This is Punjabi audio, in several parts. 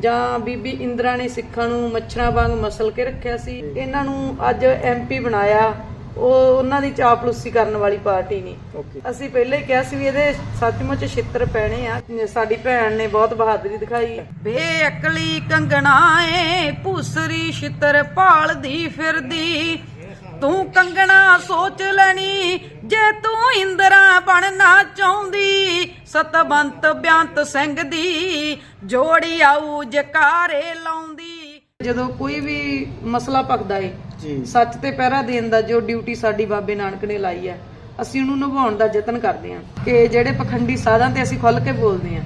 ਜਾਂ ਬੀਬੀ ਇੰਦਰਾ ਨੇ ਸਿੱਖਾਂ ਨੂੰ ਮੱਛਰਾਂ ਵਾਂਗ ਮਸਲ ਕੇ ਰੱਖਿਆ ਸੀ। ਇਹਨਾਂ ਨੂੰ ਅੱਜ ਐਮਪੀ ਬਣਾਇਆ। ਉਹ ਉਹਨਾਂ ਦੀ ਚਾਪਲੂਸੀ ਕਰਨ ਵਾਲੀ ਪਾਰਟੀ ਨਹੀਂ ਅਸੀਂ ਪਹਿਲੇ ਹੀ ਕਿਹਾ ਸੀ ਵੀ ਇਹਦੇ ਸੱਚਮੁੱਚ ਛਿੱਤਰ ਪੈਣੇ ਆ। ਸਾਡੀ ਭੈਣ ਨੇ ਬਹੁਤ ਬਹਾਦਰੀ ਦਿਖਾਈ। ਬੇਅਕਲੀ ਕੰਗਣਾ ਏ ਭੂਸਰੀ ਛਿੱਤਰ ਭਾਲਦੀ ਫਿਰਦੀ। ਤੂੰ ਕੰਗਣਾ ਸੋਚ ਲੈਣੀ ਜੇ ਤੂੰ ਇੰਦਰਾ ਬਣਨਾ ਚਾਹੁੰਦੀ ਸਤਬੰਤ ਬਿਆੰਤ ਸਿੰਘ ਦੀ ਜੋੜੀ ਆਊ ਜਕਾਰੇ ਲਾਉਂਦੀ। ਜਦੋਂ ਕੋਈ ਵੀ ਮਸਲਾ ਭਖਦਾ ਏ ਸੱਚ ਤੇ ਪਹਿਰਾ ਦੇਣ ਦਾ ਜੋ ਡਿਊਟੀ ਸਾਡੀ ਬਾਬੇ ਨਾਨਕ ਨੇ ਲਾਈ ਹੈ ਅਸੀਂ ਉਹਨੂੰ ਨਿਭਾਉਣ ਦਾ ਯਤਨ ਕਰਦੇ ਹਾਂ ਕਿ ਜਿਹੜੇ ਪਖੰਡੀ ਸਾਧਾਂ ਤੇ ਅਸੀਂ ਖੁੱਲ ਕੇ ਬੋਲਦੇ ਹਾਂ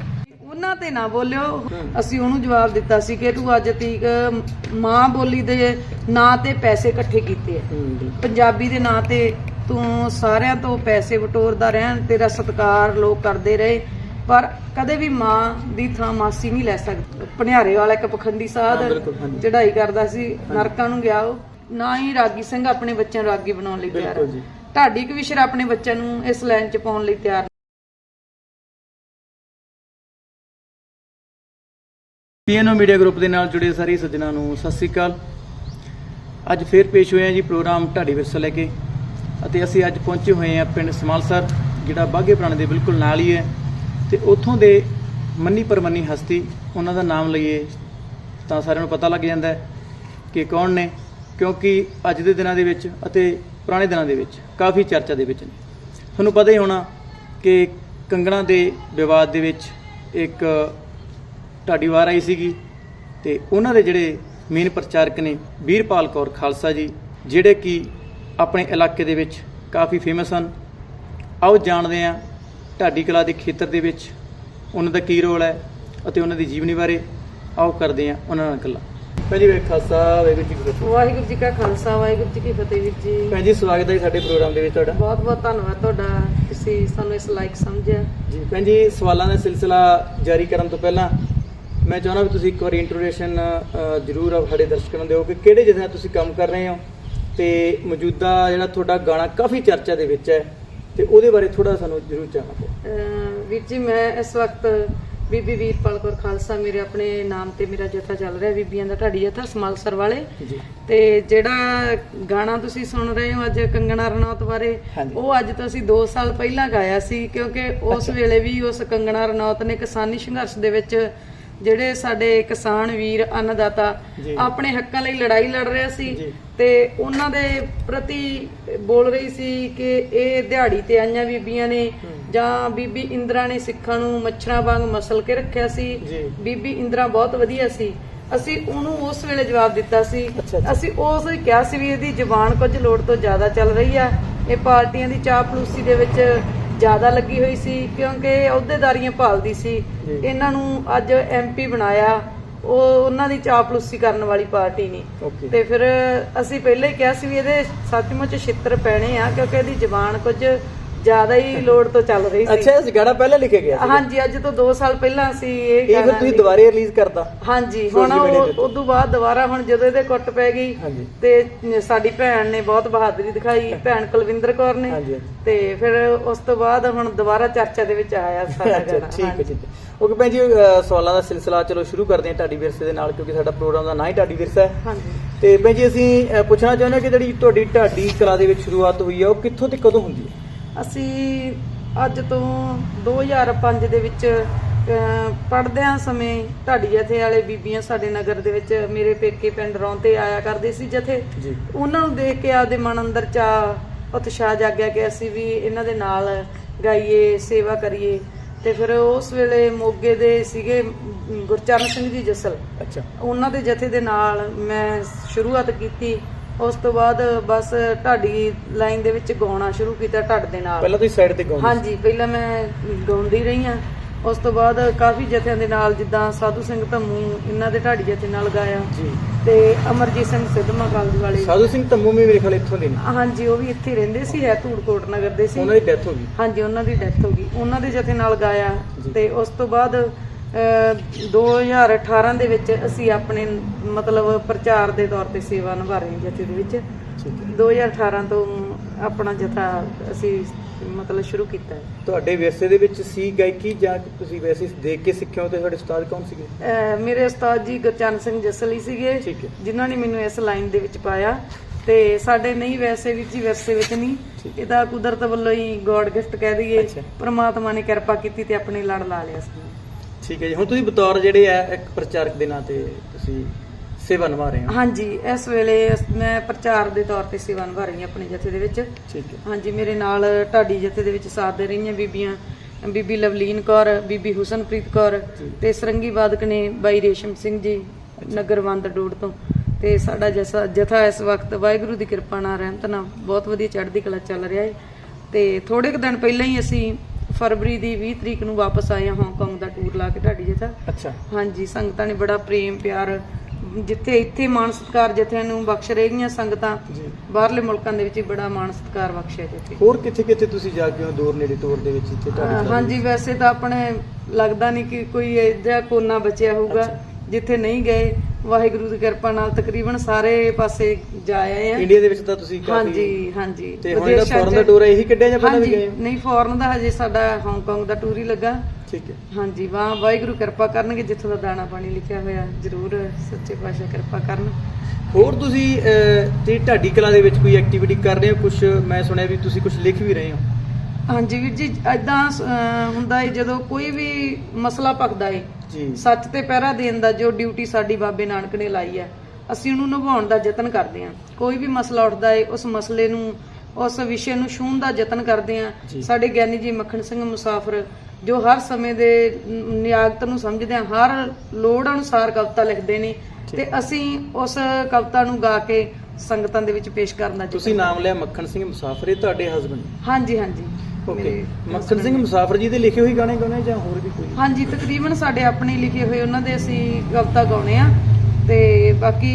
ਉਹਨਾਂ ਤੇ ਨਾ ਬੋਲਿਓ। ਅਸੀਂ ਉਹਨੂੰ ਜਵਾਬ ਦਿੱਤਾ ਸੀ ਕਿ ਤੂੰ ਅੱਜ ਤੀਕ ਮਾਂ ਬੋਲੀ ਦੇ ਨਾਂ ਤੇ ਪੈਸੇ ਇਕੱਠੇ ਕੀਤੇ ਆ। ਪੰਜਾਬੀ ਦੇ ਨਾਂ ਤੇ ਤੂੰ ਸਾਰਿਆਂ ਤੋਂ ਪੈਸੇ ਵਟੋਰਦਾ ਰਹਿਣ ਤੇਰਾ ਸਤਿਕਾਰ ਲੋਕ ਕਰਦੇ ਰਹੇ। ਪਰ ਕਦੇ ਵੀ ਮਾਂ ਦੀ ਥਾਂ ਮਾਸੀ ਨਹੀਂ ਲੈ ਸਕਦੀ। ਭਨਿਆਰੇ ਵਾਲਾ ਇੱਕ ਪਖੰਡੀ ਸਾਧ। ਚੜਾਈ ਕਰਦਾ ਸੀ ਨਰਕਾਂ ਨੂੰ ਗਿਆ ਉਹ। ਨਾ ਹੀ ਰਾਗੀ ਸਿੰਘ ਆਪਣੇ ਬੱਚਿਆਂ ਨੂੰ ਰਾਗੀ ਬਣਾਉਣ ਲਈ ਤਿਆਰ ਹੈ ਢਾਡੀ ਕਵਿਸ਼ਰ ਆਪਣੇ ਬੱਚਿਆਂ ਨੂੰ ਇਸ ਲਾਈਨ 'ਚ ਪਾਉਣ ਲਈ ਤਿਆਰ ਪੀਐਨਓ ਮੀਡੀਆ ਗਰੁੱਪ ਦੇ ਨਾਲ ਜੁੜੇ ਸਾਰੇ ਸੱਜਣਾਂ ਨੂੰ ਸਤਿ ਸ੍ਰੀ ਅਕਾਲ। ਅੱਜ ਫੇਰ ਪੇਸ਼ ਹੋਏ ਹਾਂ ਜੀ ਪ੍ਰੋਗਰਾਮ ਢਾਡੀ ਵਿਰਸਾ ਲੈ ਕੇ ਅਤੇ ਅਸੀਂ ਅੱਜ ਪਹੁੰਚੇ ਹੋਏ ਹਾਂ ਪਿੰਡ ਸਮਾਲਸਰ ਜਿਹੜਾ ਬਾਗੇ ਪੁਰਾਣੇ ਦੇ ਬਿਲਕੁਲ ਨਾਲ ਹੀ ਹੈ ਤੇ ਉੱਥੋਂ ਦੇ ਮੰਨੀ ਪਰਮੰਨੀ ਹਸਤੀ, ਉਹਨਾਂ ਦਾ ਨਾਮ ਲਈਏ ਤਾਂ ਸਾਰਿਆਂ ਨੂੰ ਪਤਾ ਲੱਗ ਜਾਂਦਾ ਕਿ ਕੌਣ ਨੇ, ਕਿਉਂਕਿ ਅੱਜ ਦੇ ਦਿਨਾਂ ਦੇ ਵਿੱਚ ਅਤੇ ਪੁਰਾਣੇ ਦਿਨਾਂ ਦੇ ਵਿੱਚ ਕਾਫੀ ਚਰਚਾ ਦੇ ਵਿੱਚ ਨੇ। ਤੁਹਾਨੂੰ ਪਤਾ ਹੀ ਹੋਣਾ ਕਿ ਕੰਗਣਾ ਦੇ ਵਿਵਾਦ ਦੇ ਵਿੱਚ ਇੱਕ ਢਾਡੀ ਵਾਰ ਆਈ ਸੀਗੀ ਤੇ ਉਹਨਾਂ ਦੇ ਜਿਹੜੇ ਮੇਨ ਪ੍ਰਚਾਰਕ ਨੇ ਵੀਰਪਾਲ ਕੌਰ ਖਾਲਸਾ ਜੀ ਜਿਹੜੇ ਕਿ ਆਪਣੇ ਇਲਾਕੇ ਦੇ ਵਿੱਚ ਕਾਫੀ ਫੇਮਸ ਹਨ। ਆਓ ਜਾਣਦੇ ਹਾਂ ਢਾਡੀ ਕਲਾ ਦੇ ਖੇਤਰ ਦੇ ਵਿੱਚ ਉਹਨਾਂ ਦਾ ਕੀ ਰੋਲ ਹੈ ਅਤੇ ਉਹਨਾਂ ਦੀ ਜੀਵਨੀ ਬਾਰੇ ਆਓ ਕਰਦੇ ਹਾਂ ਉਹਨਾਂ ਨਾਲ ਗੱਲਾਂ। ਭੈਣ ਜੀ ਵੇਖ ਖਾਲਸਾ ਵਾਹਿਗੁਰੂ ਜੀ ਕੀ ਫਤਿਹ। ਵਾਹਿਗੁਰੂ ਜੀ ਕਾ ਖਾਲਸਾ ਵਾਹਿਗੁਰੂ ਜੀ ਕੀ ਫਤਿਹ ਵੀਰ ਜੀ। ਭੈਣ ਜੀ ਸਵਾਗਤ ਹੈ ਸਾਡੇ ਪ੍ਰੋਗਰਾਮ ਦੇ ਵਿੱਚ ਤੁਹਾਡਾ। ਬਹੁਤ ਬਹੁਤ ਧੰਨਵਾਦ ਤੁਹਾਡਾ। ਤੁਸੀਂ ਸਾਨੂੰ ਇਸ ਲਾਇਕ ਸਮਝਿਆ। ਜੀ ਭੈਣ ਜੀ ਸਵਾਲਾਂ ਦਾ ਸਿਲਸਿਲਾ ਜਾਰੀ ਕਰਨ ਤੋਂ ਪਹਿਲਾਂ ਮੈਂ ਚਾਹੁੰਦਾ ਵੀ ਤੁਸੀਂ ਇੱਕ ਵਾਰੀ ਇੰਟਰੋਡਕਸ਼ਨ ਜ਼ਰੂਰ ਸਾਡੇ ਦਰਸ਼ਕਾਂ ਨੂੰ ਦਿਓ ਕਿ ਕਿਹੜੇ ਜਗ੍ਹਾ ਤੁਸੀਂ ਕੰਮ ਕਰ ਰਹੇ ਹੋ ਤੇ ਮੌਜੂਦਾ ਜਿਹੜਾ ਤੁਹਾਡਾ ਗਾਣਾ ਕਾਫੀ ਚਰਚਾ ਦੇ ਵਿੱਚ ਹੈ ਤੇ ਉਹਦੇ ਬਾਰੇ ਥੋੜਾ ਸਾਨੂੰ ਜ਼ਰੂਰ ਅਹ ਵੀਰ ਜੀ ਮੈਂ ਇਸ ਵਕਤ ਬੀਬੀ ਵੀਰਪਾਲ ਕੌਰ ਖਾਲਸਾ ਮੇਰੇ ਆਪਣੇ ਨਾਮ ਤੇ ਮੇਰਾ ਜਥਾ ਚੱਲ ਰਿਹਾ ਬੀਬੀਆਂ ਦਾ ਢਾਡੀ ਜਥਾ ਸਮਾਲਸਰ ਵਾਲੇ ਤੇ ਜਿਹੜਾ ਗਾਣਾ ਤੁਸੀਂ ਸੁਣ ਰਹੇ ਹੋ ਅੱਜ ਕੰਗਣਾ ਰਣੌਤ ਬਾਰੇ। ਉਹ ਅੱਜ ਤੋਂ ਅਸੀਂ 2 ਸਾਲ ਪਹਿਲਾਂ ਗਾਇਆ ਸੀ ਕਿਉਂਕਿ ਉਸ। ਵੇਲੇ ਵੀ ਉਸ ਕੰਗਣਾ ਰਣੌਤ ਨੇ ਕਿਸਾਨੀ ਸੰਘਰਸ਼ ਦੇ ਵਿੱਚ ਜਿਹੜੇ ਸਾਡੇ ਕਿਸਾਨ ਵੀਰ ਅੰਨਦਾਤਾ। ਆਪਣੇ ਹੱਕਾਂ ਲਈ ਲੜਾਈ ਲੜ ਰਿਹਾ ਸੀ। ਤੇ ਉਹਨਾਂ ਦੇ ਪ੍ਰਤੀ ਬੋਲ ਰਹੀ ਸੀ ਕਿ ਇਹ ਦਿਹਾੜੀ ਤੇ ਆਈਆਂ ਬੀਬੀਆਂ ਨੇ ਜਾਂ ਬੀਬੀ ਇੰਦਰਾ ਨੇ ਸਿੱਖਾਂ ਨੂੰ ਮੱਛਰਾਂ ਵਾਂਗ ਮਸਲ ਕੇ ਰੱਖਿਆ ਸੀ। ਬੀਬੀ ਇੰਦਰਾ ਬਹੁਤ ਵਧੀਆ ਸੀ ਅਸੀਂ ਉਹਨੂੰ ਉਸ ਵੇਲੇ ਜਵਾਬ ਦਿੱਤਾ ਸੀ। ਅਸੀਂ ਉਸ ਹੀ ਕਿਹਾ ਸੀ ਵੀ ਇਹਦੀ ਜ਼ਬਾਨ ਕੁਝ ਲੋੜ ਤੋਂ ਜ਼ਿਆਦਾ ਚੱਲ ਰਹੀ ਆ ਇਹ ਪਾਰਟੀਆਂ ਦੀ ਚਾਪਲੂਸੀ ਦੇ ਵਿੱਚ ਜ਼ਿਆਦਾ ਲੱਗੀ ਹੋਈ ਸੀ ਕਿਉਂਕਿ ਅਹੁਦੇਦਾਰੀਆਂ ਭਾਲਦੀ ਸੀ। ਜੀ। ਇਹਨਾਂ ਨੂੰ ਅੱਜ ਐਮਪੀ ਬਣਾਇਆ। ਉਹ ਉਹਨਾਂ ਦੀ ਚਾਪਲੂਸੀ ਕਰਨ ਵਾਲੀ ਪਾਰਟੀ ਨਹੀਂ ਓਕੇ। ਤੇ ਫਿਰ ਅਸੀਂ ਪਹਿਲੇ ਹੀ ਕਿਹਾ ਸੀ ਵੀ ਇਹਦੇ ਸੱਚਮੁੱਚ ਛਿੱਤਰ ਪੈਣੇ ਆ ਕਿਉਂਕਿ ਇਹਦੀ ਜ਼ਬਾਨ ਕੁਝ ਜ਼ਿਆਦਾ ਹੀ ਲੋੜ ਤੋਂ ਚੱਲ ਰਹੀ ਸੀ। ਅੱਛਾ ਇਸ ਗਾਣਾ ਪਹਿਲਾਂ ਲਿਖਿਆ ਗਿਆ ਸੀ ਹਾਂਜੀ ਅੱਜ ਤੋਂ 2 ਸਾਲ ਪਹਿਲਾਂ ਅਸੀਂ ਇਹ ਇਹ ਫਿਰ ਗਾਣਾ ਤੁਸੀਂ ਦੁਬਾਰੇ ਰਿਲੀਜ਼ ਕਰਤਾ ਹਾਂਜੀ ਹੁਣ Social media ਤੇ। ਉਹ ਤੋਂ ਬਾਅਦ ਦੁਬਾਰਾ ਹੁਣ ਜਦੋਂ ਇਹਦੇ ਕੁੱਟ ਪੈ ਗਈ ਹਾਂਜੀ। ਤੇ ਸਾਡੀ ਭੈਣ ਨੇ ਬਹੁਤ ਬਹਾਦਰੀ ਦਿਖਾਈ ਭੈਣ ਕੁਲਵਿੰਦਰ ਕੌਰ ਨੇ। ਹਾਂਜੀ ਹਾਂਜੀ। ਤੇ ਫਿਰ ਉਸ ਤੋਂ ਬਾਅਦ ਹੁਣ ਦੁਬਾਰਾ ਚਰਚਾ ਦੇ ਵਿੱਚ ਆਇਆ ਸਾਡਾ ਅੱਛਾ ਗਾਣਾ। ਠੀਕ ਹੈ ਠੀਕ ਹੈ। ਓਕੇ ਭੈਣ ਜੀ ਅਹ, ਸਵਾਲਾਂ ਦਾ ਸਿਲਸਿਲਾ ਚਲੋ ਸ਼ੁਰੂ ਕਰਦੇ ਹਾਂ ਢਾਡੀ ਵਿਰਸੇ ਦੇ ਨਾਲ ਕਿਉਂਕਿ ਸਾਡਾ ਪ੍ਰੋਗਰਾਮ ਦਾ ਨਾਂ ਹੀ ਢਾਡੀ ਵਿਰਸਾ ਹੈ। ਹਾਂਜੀ। ਤੇ ਭੈਣ ਜੀ ਅਸੀਂ ਅਹ, ਪੁੱਛਣਾ ਚਾਹੁੰਦੇ ਹਾਂ ਕਿ ਜਿਹੜੀ ਤੁਹਾਡੀ ਢਾਡੀ ਕਲਾ ਦੇ ਵਿੱਚ ਸ਼ੁਰੂਆਤ ਹੋਈ ਹੈ ਉਹ ਕਿੱਥੋਂ ਤੇ ਕਦੋਂ ਹੁੰਦੀ ਹੈ? ਅਸੀਂ ਅੱਜ ਤੋਂ 2005 ਦੇ ਵਿੱਚ ਪੜਦਿਆਂ ਸਮੇਂ ਢਾਡੀ ਜਥੇ ਵਾਲੇ ਬੀਬੀਆਂ ਸਾਡੇ ਨਗਰ ਦੇ ਵਿੱਚ ਮੇਰੇ ਪੇਕੇ ਪਿੰਡ ਰੌਂ ਤੇ ਆਇਆ ਕਰਦੇ ਸੀ ਜਥੇ। ਉਹਨਾਂ ਨੂੰ ਦੇਖ ਕੇ ਆਪਦੇ ਮਨ ਅੰਦਰ ਚਾ ਉਤਸ਼ਾਹ ਜਾਗਿਆ ਕਿ ਅਸੀਂ ਵੀ ਇਹਨਾਂ ਦੇ ਨਾਲ ਗਾਈਏ ਸੇਵਾ ਕਰੀਏ। ਤੇ ਫਿਰ ਉਸ ਵੇਲੇ ਮੋਗੇ ਦੇ ਸੀਗੇ ਗੁਰਚਰਨ ਸਿੰਘ ਜੀ ਜਸਲ। ਅੱਛਾ। ਉਹਨਾਂ ਦੇ ਜਥੇ ਦੇ ਨਾਲ ਮੈਂ ਸ਼ੁਰੂਆਤ ਕੀਤੀ। ਉਸ ਤੋਂ ਬਾਅਦ ਬਸ ਢਾਡੀ ਲਾਈਨ ਦੇ ਵਿੱਚ ਗਾਉਣਾ ਸ਼ੁਰੂ ਕੀਤਾ ਢੱਡ ਦੇ ਨਾਲ। ਪਹਿਲਾਂ ਤੁਸੀਂ ਸਾਈਡ ਤੇ ਗਾਉਂਦੇ ਹਾਂਜੀ ਪਹਿਲਾਂ ਮੈਂ ਗਾਉਂਦੀ ਰਹੀ ਹਾਂ। ਉਸ ਤੋਂ ਬਾਅਦ ਕਾਫੀ ਜਥਿਆਂ ਦੇ ਨਾਲ ਜਿੱਦਾਂ ਸਾਧੂ ਸਿੰਘ ਧੰਮੂ ਇਹਨਾਂ ਦੇ ਢਾਡੀ ਜਥੇ ਨਾਲ ਗਾਇਆ। ਜੀ। ਤੇ ਅਮਰਜੀਤ ਸਿੰਘ ਸਿੱਧਮਾ ਕਾਲਜ ਵਾਲੇ। ਸਾਧੂ ਸਿੰਘ ਧੰਮੂ ਵੀ ਮੇਰੇ ਖਿਆਲ ਇੱਥੋਂ ਦੇ ਨੇ। ਹਾਂਜੀ ਉਹ ਵੀ ਇੱਥੇ ਰਹਿੰਦੇ ਸੀ ਹੈ ਧੂੜਕੋਟ ਨਗਰ ਦੇ ਸੀ। ਉਹਨਾਂ ਦੀ ਡੈਥ ਹੋ ਗਈ। ਹਾਂਜੀ ਉਹਨਾਂ ਦੀ ਡੈਥ ਹੋ ਗਈ। ਉਹਨਾਂ ਦੇ ਜਥੇ ਨਾਲ ਗਾਇਆ। ਤੇ ਉਸ ਤੋਂ ਬਾਅਦ 2018 ਦੇ ਵਿੱਚ ਅਸੀਂ ਆਪਣੇ ਮਤਲਬ ਪ੍ਰਚਾਰ ਦੇ ਤੌਰ ਤੇ ਸੇਵਾ ਨਿਭਾ ਰਹੇ ਹਾਂ ਜਥੇ ਦੇ ਵਿੱਚ। ਠੀਕ ਹੈ। 2018 ਤੋਂ ਆਪਣਾ ਜਥਾ ਅਸੀਂ ਮਤਲਬ ਸ਼ੁਰੂ ਕੀਤਾ ਹੈ। ਤੁਹਾਡੇ ਵਿਰਸੇ ਦੇ ਵਿੱਚ ਸੀ ਗਾਇਕੀ ਜਾਂ ਤੁਸੀਂ ਵੈਸੇ ਦੇਖ ਕੇ ਸਿੱਖਿਆ ਤੇ ਤੁਹਾਡੇ ਉਸਤਾਦ ਕੌਣ ਸੀਗੇ? ਮੇਰੇ ਉਸਤਾਦ ਜੀ ਗੁਰਚਰਨ ਸਿੰਘ ਜਸਲੀ ਸੀਗੇ। ਜਿਨ੍ਹਾਂ ਨੇ ਮੈਨੂੰ ਇਸ ਲਾਈਨ ਦੇ ਵਿੱਚ ਪਾਇਆ। ਤੇ ਸਾਡੇ ਨਹੀਂ ਵੈਸੇ ਵੀ ਜੀ ਵਿਰਸੇ ਵਿੱਚ ਨਹੀਂ। ਇਹਦਾ ਕੁਦਰਤ ਵੱਲੋਂ ਹੀ ਗੋਡ ਗਿਫਟ ਕਹਿ ਦਈਏ। ਪ੍ਰਮਾਤਮਾ ਨੇ ਕਿਰਪਾ ਕੀਤੀ ਤੇ ਆਪਣੇ ਲੜ ਲਾ ਲਿਆ ਸੀ। ਠੀਕ ਹੈ ਜੀ। ਹੁਣ ਤੁਸੀਂ ਬਤੌਰ ਜਿਹੜੇ ਆ ਇੱਕ ਪ੍ਰਚਾਰਕ ਦੇ ਨਾਂ ਤੇ ਤੁਸੀਂ ਸੇਵਾ ਨਿਭਾ ਰਹੇ ਹੋ। ਹਾਂਜੀ ਇਸ ਵੇਲੇ ਮੈਂ ਪ੍ਰਚਾਰ ਦੇ ਤੌਰ ਤੇ ਸੇਵਾ ਨਿਭਾ ਰਹੀ ਹਾਂ ਆਪਣੇ ਜਥੇ ਦੇ ਵਿੱਚ। ਠੀਕ ਹੈ। ਹਾਂਜੀ ਮੇਰੇ ਨਾਲ ਢਾਡੀ ਜਥੇ ਦੇ ਵਿੱਚ ਸਾਥ ਦੇ ਰਹੀਆਂ ਬੀਬੀਆਂ ਬੀਬੀ ਲਵਲੀਨ ਕੌਰ ਬੀਬੀ ਹੁਸਨਪ੍ਰੀਤ ਕੌਰ। ਤੇ ਸਰੰਗੀ ਵਾਦਕ ਨੇ ਬਾਈ ਰੇਸ਼ਮ ਸਿੰਘ ਜੀ ਨਗਰਵੰਦ ਡੋੜ ਤੋਂ। ਤੇ ਸਾਡਾ ਜਸਾ ਜਥਾ ਇਸ ਵਕਤ ਵਾਹਿਗੁਰੂ ਦੀ ਕਿਰਪਾ ਨਾਲ ਰਹਿਮਤ ਨਾਲ ਬਹੁਤ ਵਧੀਆ ਚੜ੍ਹਦੀ ਕਲਾ ਚੱਲ ਰਿਹਾ ਹੈ। ਤੇ ਥੋੜੇ ਕੁ ਦਿਨ ਪਹਿਲਾਂ ਹੀ ਅਸੀਂ ਫਰਵਰੀ ਦੀ 20 ਤਰੀਕ ਨੂੰ ਵਾਪਸ ਆਏ ਹਾਂ ਹਾਂਗਕਾਂਗ ਦਾ ਟੂਰ ਲਾ ਕੇ ਢਾਡੀ ਜਥਾ ਅੱਛਾ। ਹਾਂਜੀ ਸੰਗਤਾਂ ਨੇ ਬੜਾ ਪ੍ਰੇਮ ਪਿਆਰ ਜਿੱਥੇ ਇੱਥੇ ਮਾਣ ਸਤਿਕਾਰ ਜਥਿਆਂ ਨੂੰ ਬਖਸ਼ ਰਹੀਆਂ ਸੰਗਤਾਂ ਜੀ। ਬਾਹਰਲੇ ਮੁਲਕਾਂ ਦੇ ਵਿੱਚ ਵੀ ਬੜਾ ਮਾਣ ਸਤਿਕਾਰ ਬਖਸ਼ਿਆ ਜਿੱਥੇ ਹੋਰ ਕਿੱਥੇ ਕਿੱਥੇ ਤੁਸੀਂ ਜਾ ਕੇ ਹੋ ਦੂਰ ਨੇੜੇ ਟੂਰ ਦੇ ਵਿੱਚ ਇੱਥੇ ਤੁਹਾਡੇ ਹਾਂਜੀ ਵੈਸੇ ਤਾਂ ਆਪਣੇ ਲੱਗਦਾ ਨਹੀਂ ਕਿ ਕੋਈ ਇਹਦਾ ਕੋਨਾ ਬਚਿਆ ਹੋਊਗਾ। ਜਿੱਥੇ ਨਹੀਂ ਗਏ। ਵਾਹਿਗੁਰੂ ਦੀ ਕਿਰਪਾ ਨਾਲ ਤਕਰੀਬਨ ਸਾਰੇ ਪਾਸੇ ਜਾ ਆਏ ਆ। ਇੰਡੀਆ ਦੇ ਵਿੱਚ ਤਾਂ ਤੁਸੀਂ ਕਾਫੀ ਹਾਂਜੀ ਹਾਂਜੀ। ਤੇ ਹੁਣ ਵਿਦੇਸ਼ਾਂ ਫੋਰਨ ਦਾ ਟੂਰ ਹੈ ਇਹੀ ਕੱਢਿਆ ਜਾਂ ਪਹਿਲਾਂ ਵੀ ਗਏ? ਹੋ? ਨਹੀਂ ਫੋਰਨ ਦਾ ਹਜੇ ਸਾਡਾ ਹਾਂਗਕਾਂਗ ਦਾ ਟੂਰ ਹੀ ਲੱਗਾ। ਠੀਕ ਹੈ। ਹਾਂਜੀ ਵਾਹ ਵਾਹਿਗੁਰੂ ਕਿਰਪਾ ਕਰਨਗੇ ਜਿੱਥੋਂ ਦਾ ਦਾਣਾ ਪਾਣੀ ਲਿਖਿਆ ਹੋਇਆ ਜ਼ਰੂਰ ਸੱਚੇ ਪਾਤਸ਼ਾਹ ਕਿਰਪਾ ਕਰਨ। ਹੋਰ ਤੁਸੀਂ ਤੇ ਢਾਡੀ ਕਲਾ ਦੇ ਵਿੱਚ ਕੋਈ ਐਕਟੀਵਿਟੀ ਕਰ ਰਹੇ ਹੋ? ਕੁਝ ਮੈਂ ਸੁਣਿਆ ਵੀ ਤੁਸੀਂ ਕੁਝ ਲਿਖ ਵੀ ਰਹੇ ਹੋ। ਹਾਂਜੀ ਵੀਰ ਜੀ ਐਦਾਂ ਹੁੰਦਾ ਹੈ ਜਦੋਂ ਕੋਈ ਵੀ ਮਸਲਾ ਪੱਕਦਾ ਏ ਜੀ। ਸੱਚ ਤੇ ਪਹਿਰਾ ਦੇਣ ਦਾ ਜੋ ਡਿਊਟੀ ਸਾਡੀ ਬਾਬੇ ਨਾਨਕ ਨੇ ਲਾਈ ਹੈ ਅਸੀਂ ਉਹਨੂੰ ਨਿਭਾਉਣ ਦਾ ਯਤਨ ਕਰਦੇ ਹਾਂ। ਕੋਈ ਵੀ ਮਸਲਾ ਉੱਠਦਾ ਏ ਉਸ ਮਸਲੇ ਨੂੰ ਉਸ ਵਿਸ਼ੇ ਨੂੰ ਛੂਹਣ ਦਾ ਯਤਨ ਕਰਦੇ ਹਾਂ। ਸਾਡੇ ਗਿਆਨੀ ਜੀ ਮੱਖਣ ਸਿੰਘ ਮੁਸਾਫਰ ਜੋ ਹਰ ਸਮੇਂ ਦੇ ਨਿਆਗਤ ਨੂੰ ਸਮਝਦੇ ਆ ਹਰ ਲੋੜ ਅਨੁਸਾਰ ਕਵਿਤਾ ਲਿਖਦੇ ਨੇ ਤੇ ਅਸੀਂ ਉਸ ਕਵਿਤਾ ਨੂੰ ਗਾ ਕੇ ਸੰਗਤਾਂ ਦੇ ਵਿੱਚ ਪੇਸ਼ ਕਰਨ ਦਾ ਯਤਨ ਤੁਸੀਂ ਨਾਮ ਲਿਆ ਮੱਖਣ ਸਿੰਘ ਮੁਸਾਫਰ ਇਹ ਤੁਹਾਡੇ ਹਸਬੰਡ ਹਾਂਜੀ ਹਾਂਜੀ। ਓਕੇ ਮੱਖਣ ਸਿੰਘ। ਮੁਸਾਫਰ ਜੀ ਦੇ ਲਿਖੇ ਹੋਏ ਗਾਣੇ ਗਾਉਣੇ ਜਾਂ ਹੋਰ ਵੀ ਕੋਈ? ਹਾਂਜੀ ਤਕਰੀਬਨ ਸਾਡੇ ਆਪਣੇ ਲਿਖੇ ਹੋਏ ਉਹਨਾਂ ਦੇ ਅਸੀਂ ਕਵਿਤਾ ਗਾਉਣੇ ਆ। ਤੇ ਬਾਕੀ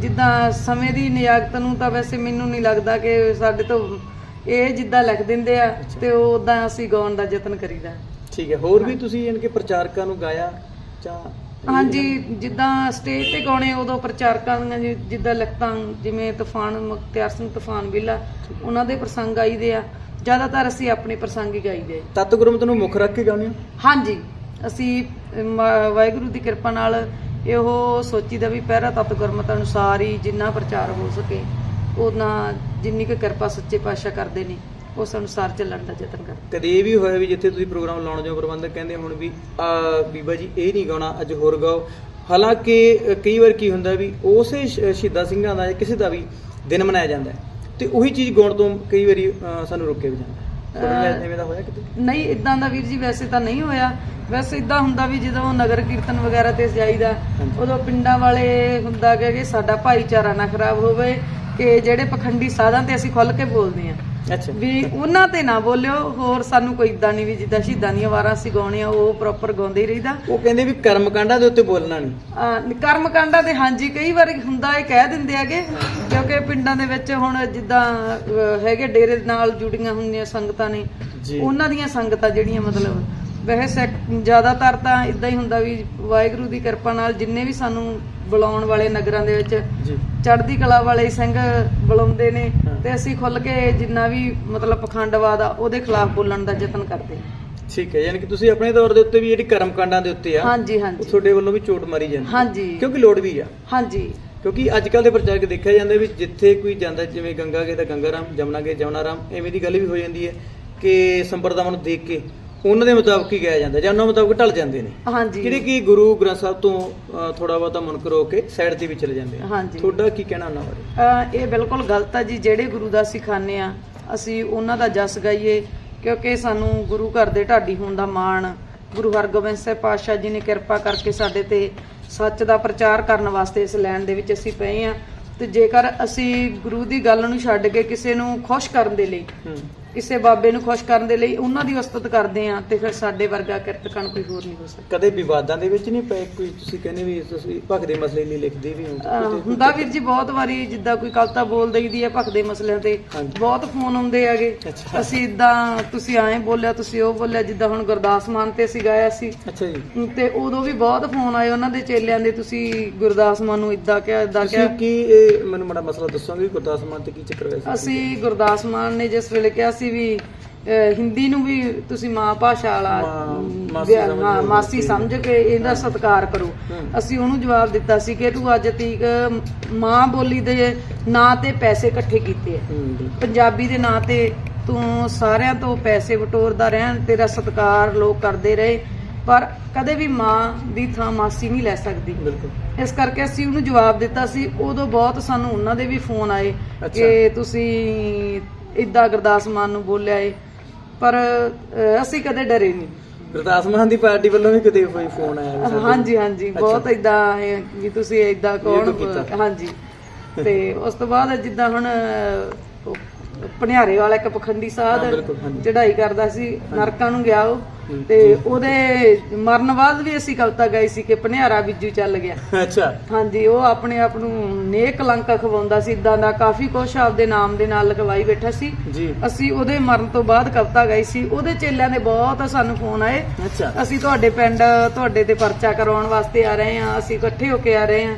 ਜਿੱਦਾਂ ਸਮੇਂ ਦੀ ਨਿਯਾਗਤ ਨੂੰ ਤਾਂ ਵੈਸੇ ਮੈਨੂੰ ਨਹੀਂ ਲੱਗਦਾ ਕਿ ਸਾਡੇ ਤੋਂ ਇਹ ਜਿੱਦਾਂ ਲਿਖ ਦਿੰਦੇ ਆ ਤੇ ਉਦਾਂ ਅਸੀਂ ਗਾਉਣ ਦਾ ਯਤਨ ਕਰੀਦਾ। ਠੀਕ ਹੈ ਹੋਰ ਵੀ ਤੁਸੀਂ ਯਾਨੀ ਕਿ ਪ੍ਰਚਾਰਕਾਂ ਨੂੰ ਗਾਇਆ ਜਾਂ ਹਾਂਜੀ ਜਿੱਦਾਂ ਸਟੇਜ ਤੇ ਗਾਉਣੇ ਉਦੋਂ ਪ੍ਰਚਾਰਕਾਂ ਦੀਆਂ ਜਿੱਦਾਂ ਲਿਖਤਾਂ ਜਿਵੇਂ ਤੂਫਾਨ ਮੁਖਤਿਆਰ ਸਿੰਘ ਤੂਫਾਨ ਵਿਲਾ ਉਹਨਾਂ ਦੇ ਪ੍ਰਸੰਗ ਆਈਦੇ ਆ। ਜ਼ਿਆਦਾਤਰ ਅਸੀਂ ਆਪਣੇ ਪ੍ਰਸੰਗ ਹੀ ਗਾਈਦੇ ਆ। ਤਤ ਗੁਰਮਤ ਨੂੰ ਮੁੱਖ ਰੱਖ ਕੇ ਗਾਉਂਦੇ ਹੋ? ਹਾਂਜੀ। ਅਸੀਂ ਵਾਹਿਗੁਰੂ ਦੀ ਕਿਰਪਾ ਨਾਲ ਇਹੋ ਸੋਚੀਦਾ ਵੀ ਪਹਿਰਾ ਤਤ ਗੁਰਮਤ ਅਨੁਸਾਰ ਹੀ ਜਿੰਨਾ ਪ੍ਰਚਾਰ ਹੋ ਸਕੇ ਉਹਨਾਂ ਜਿੰਨੀ ਕੁ ਕਿਰਪਾ ਸੱਚੇ ਪਾਤਸ਼ਾਹ ਕਰਦੇ ਨੇ ਉਸ ਅਨੁਸਾਰ ਚੱਲਣ ਦਾ ਯਤਨ ਕਰਦੇ ਕਦੇ ਇਹ ਵੀ ਹੋਇਆ ਵੀ ਜਿੱਥੇ ਤੁਸੀਂ ਪ੍ਰੋਗਰਾਮ ਲਾਉਣ ਜਾਓ ਪ੍ਰਬੰਧਕ ਕਹਿੰਦੇ ਹੁਣ ਵੀ ਆ ਬੀਬਾ ਜੀ ਇਹ ਨਹੀਂ ਗਾਉਣਾ ਅੱਜ ਹੋਰ ਗਾਓ। ਹਾਲਾਂਕਿ ਅ, ਕਈ ਵਾਰ ਕੀ ਹੁੰਦਾ ਵੀ ਉਸੇ ਸ਼- ਸ਼ਹੀਦਾਂ ਸਿੰਘਾਂ ਦਾ ਜਾਂ ਕਿਸੇ ਦਾ ਵੀ ਦਿਨ ਮਨਾਇਆ ਜਾਂਦਾ ਹੈ। ਤੇ ਉਹੀ ਚੀਜ਼ ਗਾਉਣ ਤੋਂ ਕਈ ਵਾਰੀ ਸਾਨੂੰ ਰੋਕਿਆ ਵੀ ਜਾਂਦਾ। ਹੈ ਤੁਹਾਡੇ ਨਾਲ ਐਵੇਂ ਦਾ ਹੋਇਆ ਕਿਤੇ? ਨਹੀਂ ਇਦਾਂ ਦਾ ਵੀਰ ਜੀ ਵੈਸੇ ਤਾਂ ਨਹੀਂ ਹੋਇਆ। ਵੈਸੇ ਇਦਾਂ ਹੁੰਦਾ ਵੀ ਜਦੋਂ ਨਗਰ ਕੀਰਤਨ ਵਗੈਰਾ ਤੇ ਜਾਈਦਾ ਹਾਂਜੀ। ਉਦੋਂ ਪਿੰਡਾਂ ਵਾਲੇ ਹੁੰਦਾ ਕਿ ਕਿ ਸਾਡਾ ਭਾਈਚਾਰਾ ਨਾ ਖਰਾਬ ਹੋਵੇ ਕਿ ਜਿਹੜੇ ਪਖੰਡੀ ਸਾਧਾਂ ਤੇ ਅਸੀਂ ਖੁੱਲ ਕੇ ਬੋਲਦੇ ਆਂ ਅੱਛਾ। ਵੀ ਉਹਨਾਂ ਤੇ ਨਾ ਬੋਲਿਓ ਹੋਰ ਸਾਨੂੰ ਕੋਈ ਇਦਾਂ ਨਹੀਂ ਵੀ ਜਿੱਦਾਂ ਸ਼ਹੀਦਾਂ ਦੀਆਂ ਵਾਰਾਂ ਅਸੀਂ ਗਾਉਣੀਆਂ ਉਹ ਪ੍ਰੋਪਰ ਗਾਉਂਦੇ ਹੀ ਰਹੀਦਾ। ਉਹ ਕਹਿੰਦੇ ਵੀ ਕਰਮ ਕਾਂਡਾਂ ਦੇ ਉੱਤੇ ਬੋਲਣਾ ਨਹੀਂ ਅਹ ਕਰਮ ਕਾਂਡਾਂ ਦੇ ਹਾਂਜੀ ਕਈ ਵਾਰ ਹੁੰਦਾ ਇਹ ਕਹਿ ਦਿੰਦੇ ਹੈਗੇ ਕਿਉਂਕਿ ਪਿੰਡਾਂ ਦੇ ਵਿੱਚ ਹੁਣ ਜਿੱਦਾਂ ਅਹ ਹੈਗੇ ਡੇਰੇ ਨਾਲ ਜੁੜੀਆਂ ਹੁੰਦੀਆਂ ਸੰਗਤਾਂ ਨੇ ਜੀ। ਉਹਨਾਂ ਦੀਆਂ ਸੰਗਤਾਂ ਜਿਹੜੀਆਂ ਮਤਲਬ ਵੈਸੇ ਜ਼ਿਆਦਾਤਰ ਤਾਂ ਇਦਾਂ ਹੀ ਹੁੰਦਾ ਵੀ ਵਾਹਿਗੁਰੂ ਦੀ ਕਿਰਪਾ ਨਾਲ ਜਿੰਨੇ ਵੀ ਸਾਨੂੰ ਬੁਲਾਉਣ ਵਾਲੇ ਨਗਰਾਂ ਦੇ ਵਿੱਚ ਚੜ੍ਹਦੀ ਕਲਾ ਵਾਲੇ ਸਿੰਘ ਬੁਲਾਉਂਦੇ ਨੇ। ਤੇ ਅਸੀਂ ਖੁੱਲ ਕੇ ਜਿੰਨਾ ਵੀ ਮਤਲਬ ਪਖੰਡਵਾਦ ਆ ਉਹਦੇ ਖਿਲਾਫ ਬੋਲਣ ਦਾ ਯਤਨ ਕਰਦੇ। ਠੀਕ ਹੈ ਯਾਨੀ ਕਿ ਤੁਸੀਂ ਆਪਣੇ ਤੌਰ ਦੇ ਉੱਤੇ ਵੀ ਜਿਹੜੀ ਕਰਮ ਕਾਂਡਾਂ ਦੇ ਉੱਤੇ ਆ ਹਾਂਜੀ ਹਾਂਜੀ ਤੁਹਾਡੇ ਵੱਲੋਂ ਵੀ ਚੋਟ ਮਾਰੀ ਜਾਂਦੀ ਹੈ। ਹਾਂਜੀ ਕਿਉਂਕਿ ਲੋੜ ਵੀ ਆ ਹਾਂਜੀ ਕਿਉਂਕਿ ਅੱਜ ਕੱਲ ਦੇ ਪ੍ਰਚਾਰਕ ਦੇਖਿਆ ਜਾਂਦਾ ਵੀ ਜਿੱਥੇ ਕੋਈ ਜਾਂਦਾ ਜਿਵੇਂ ਗੰਗਾ ਗੇ ਤਾਂ ਗੰਗਾ ਰਾਮ ਜਮਨਾ ਗੇ ਜਮਨਾ ਰਾਮ ਐਵੇਂ ਦੀ ਗੱਲ ਵੀ ਹੋ ਜਾਂਦੀ ਹੈ ਕਿ ਸੰਪਰਦਾਵਾਂ ਨੂੰ ਦੇਖ ਕੇ ਉਹਨਾਂ ਦੇ ਮੁਤਾਬਕ ਹੀ ਗਾਇਆ ਜਾਂਦਾ ਜਾਂ ਉਹਨਾਂ ਮੁਤਾਬਕ ਢਲ ਜਾਂਦੇ ਨੇ। ਹਾਂਜੀ। ਜਿਹੜੇ ਕਿ ਗੁਰੂ ਗ੍ਰੰਥ ਸਾਹਿਬ ਤੋਂ ਥੋੜਾ ਬਹੁਤਾ ਮੁਨਕਰ ਹੋ ਕੇ ਸਾਈਡ ਤੇ ਵੀ ਚਲੇ ਜਾਂਦੇ ਆ ਹਾਂਜੀ। ਤੁਹਾਡਾ ਕੀ ਕਹਿਣਾ ਉਹਨਾਂ ਬਾਰੇ? ਇਹ ਬਿਲਕੁਲ ਗਲਤ ਹੈ ਜੀ ਜਿਹੜੇ ਗੁਰੂ ਦਾ ਸਿਖਾਣੇ ਆ ਅਸੀਂ ਉਹਨਾਂ ਦਾ ਜਸ ਗਾਈਏ ਕਿਉਂਕਿ ਸਾਨੂੰ ਗੁਰੂ ਘਰ ਦੇ ਢਾਡੀ ਹੋਣ ਦਾ ਮਾਣ ਗੁਰੂ ਹਰਗੋਬਿੰਦ ਸਾਹਿਬ ਪਾਤਸ਼ਾਹ ਜੀ ਨੇ ਕਿਰਪਾ ਕਰਕੇ ਸਾਡੇ ਤੇ ਸੱਚ ਦਾ ਪ੍ਰਚਾਰ ਕਰਨ ਵਾਸਤੇ ਇਸ ਲੈਣ ਦੇ ਵਿੱਚ ਅਸੀਂ ਪਏ ਆ। ਤੇ ਜੇਕਰ ਅਸੀਂ ਗੁਰੂ ਦੀ ਗੱਲ ਨੂੰ ਛੱਡ ਕੇ ਕਿਸੇ ਨੂੰ ਖੁਸ਼ ਕਰਨ ਦੇ ਲਈ ਹੂੰ। ਕਿਸੇ ਬਾਬੇ ਨੂੰ ਖੁਸ਼ ਕਰਨ ਦੇ ਲਈ ਉਹਨਾਂ ਦੀ ਉਸਤਤ ਕਰਦੇ ਆ ਤੇ ਫਿਰ ਸਾਡੇ ਵਰਗਾ ਕਿਰਤਕਣ ਕੋਈ ਹੋਰ ਨਹੀਂ ਹੋ ਸਕਦਾ। ਕਦੇ ਵਿਵਾਦਾਂ ਦੇ ਵਿੱਚ ਨਹੀਂ ਪਏ? ਕੋਈ ਤੁਸੀਂ ਕਹਿੰਦੇ ਵੀ ਤੁਸੀਂ ਭਗਤ ਦੇ ਮਸਲੇ ਲਈ ਲਿਖਦੇ ਵੀ ਹੋ? ਅਹ ਹੁੰਦਾ ਵੀਰ ਜੀ ਬਹੁਤ ਵਾਰੀ ਜਿੱਦਾਂ ਕੋਈ ਕਵਿਤਾ ਬੋਲ ਦਈਦੀ ਹੈ ਭਖਦੇ ਮਸਲਿਆਂ ਤੇ ਹਾਂਜੀ। ਬਹੁਤ ਫੋਨ ਆਉਂਦੇ ਹੈਗੇ। ਅੱਛਾ। ਅਸੀਂ ਇਦਾਂ ਤੁਸੀਂ ਐਂ ਬੋਲਿਆ ਤੁਸੀਂ ਉਹ ਬੋਲਿਆ ਜਿੱਦਾਂ ਹੁਣ ਗੁਰਦਾਸ ਮਾਨ ਤੇ ਅਸੀਂ ਗਾਇਆ ਸੀ। ਅੱਛਾ ਜੀ। ਤੇ ਉਦੋਂ ਵੀ ਬਹੁਤ ਫੋਨ ਆਏ ਉਹਨਾਂ ਦੇ ਚੇਲਿਆਂ ਦੇ ਤੁਸੀਂ ਗੁਰਦਾਸ ਮਾਨ ਨੂੰ ਇਦਾਂ ਕਿਹਾ ਇਦਾਂ ਤੁਸੀਂ ਕਿਹਾ। ਕੀ ਇਹ ਮੈਨੂੰ ਬੜਾ ਮਸਲਾ ਦੱਸੋਗੇ ਗੁਰਦਾਸ ਮਾਨ ਤੇ ਕੀ ਚੱਕਰ ਹੋਇਆ ਸੀ? ਅਸੀਂ ਗੁਰਦਾਸ ਮਾਨ ਨੇ ਜਿਸ ਵੇਲੇ ਕਿਹਾ ਸੀ ਵੀ ਅਹ ਹਿੰਦੀ ਨੂੰ ਵੀ ਤੁਸੀਂ ਮਾਂ ਭਾਸ਼ਾ ਵਾਲਾ ਮਾਂ- ਮਾਸੀ ਸਮਝ ਹਾਂ, ਲਓ, ਮਾਸੀ ਠੀਕ। ਸਮਝ ਕੇ ਇਹਦਾ ਸਤਿਕਾਰ ਕਰੋ। ਅਸੀਂ ਉਹਨੂੰ ਜਵਾਬ ਦਿੱਤਾ ਸੀ ਕਿ ਤੂੰ ਅੱਜ ਤੀਕ ਮਾਂ ਬੋਲੀ ਦੇ ਨਾਂ ਤੇ ਪੈਸੇ ਇਕੱਠੇ ਕੀਤੇ ਆ। ਹੂੰ ਪੰਜਾਬੀ ਦੇ ਨਾਂ ਤੇ ਤੂੰ ਸਾਰਿਆਂ ਤੋਂ ਪੈਸੇ ਵਟੋਰਦਾ ਰਹਿਣ ਤੇਰਾ ਸਤਿਕਾਰ ਲੋਕ ਕਰਦੇ ਰਹੇ ਪਰ ਕਦੇ ਵੀ ਮਾਂ ਦੀ ਥਾਂ ਮਾਸੀ ਨਹੀਂ ਲੈ ਸਕਦੀ। ਬਿਲਕੁਲ। ਇਸ ਕਰਕੇ ਅਸੀਂ ਉਹਨੂੰ ਜਵਾਬ ਦਿੱਤਾ ਸੀ। ਉਦੋਂ ਬਹੁਤ ਸਾਨੂੰ ਉਹਨਾਂ ਦੇ ਵੀ ਫੋਨ ਆਏ ਅੱਛਾ। ਕਿ ਤੁਸੀਂ ਇਦਾਂ ਗੁਰਦਾਸ ਮਾਨ ਨੂੰ ਬੋਲਿਆ ਏ ਪਰ ਅਹ, ਅਸੀਂ ਕਦੇ ਡਰੇ ਨਹੀਂ ਗੁਰਦਾਸ ਮਾਨ ਦੀ ਪਾਰਟੀ ਵੱਲੋਂ ਵੀ ਕਦੇ ਕੋਈ ਫੋਨ ਆਇਆ ਵੀ ਸਾਡੇ? ਹਾਂਜੀ ਹਾਂਜੀ ਬਹੁਤ ਇਦਾਂ ਵੀ ਤੁਸੀਂ ਇਦਾਂ ਕੌਣ ਕੀਤਾ। ਹਾਂਜੀ ਤੇ ਉਸ ਤੋਂ ਬਾਅਦ ਜਿੱਦਾਂ ਹੁਣ ਅਹ, ਉਹ ਭਣਿਆਰੇ ਵਾਲਾ ਇੱਕ ਪਖੰਡੀ ਹਾਂ, ਬਿਲਕੁਲ, ਸਾਧ ਹਾਂਜੀ। ਚੜਾਈ ਕਰਦਾ ਸੀ ਨਰਕਾਂ ਨੂੰ ਗਿਆ ਉਹ ਹੂੰ, ਤੇ ਉਹਦੇ ਮਰਨ ਬਾਅਦ ਵੀ ਅਸੀਂ ਕਵਿਤਾ ਗਾਈ ਸੀ ਕਿ ਭਣਿਆਰਾ ਬਿੱਜੂ ਚੱਲ ਗਿਆ। ਅੱਛਾ। ਹਾਂਜੀ ਉਹ ਆਪਣੇ ਆਪ ਨੂੰ ਨੇਕ ਲੰਕ ਖਵਾਉਂਦਾ ਸੀ ਇਦਾਂ ਦਾ ਕਾਫੀ ਕੁਛ ਆਪਦੇ ਨਾਮ ਦੇ ਨਾਲ ਲਗਵਾਈ ਬੈਠਾ ਸੀ। ਅਸੀਂ ਉਹਦੇ ਮਰਨ ਤੋਂ ਬਾਅਦ ਕਵਿਤਾ ਗਾਈ ਸੀ। ਉਹਦੇ ਚੇਲਿਆਂ ਦੇ ਬਹੁਤ ਸਾਨੂੰ ਫੋਨ ਆਏ। ਅੱਛਾ। ਅਸੀਂ ਤੁਹਾਡੇ ਪਿੰਡ ਤੁਹਾਡੇ ਤੇ ਪਰਚਾ ਕਰਵਾਉਣ ਵਾਸਤੇ ਆ ਰਹੇ ਹਾਂ। ਅਸੀਂ ਇਕੱਠੇ ਹੋ ਕੇ ਆ ਰਹੇ ਹਾਂ।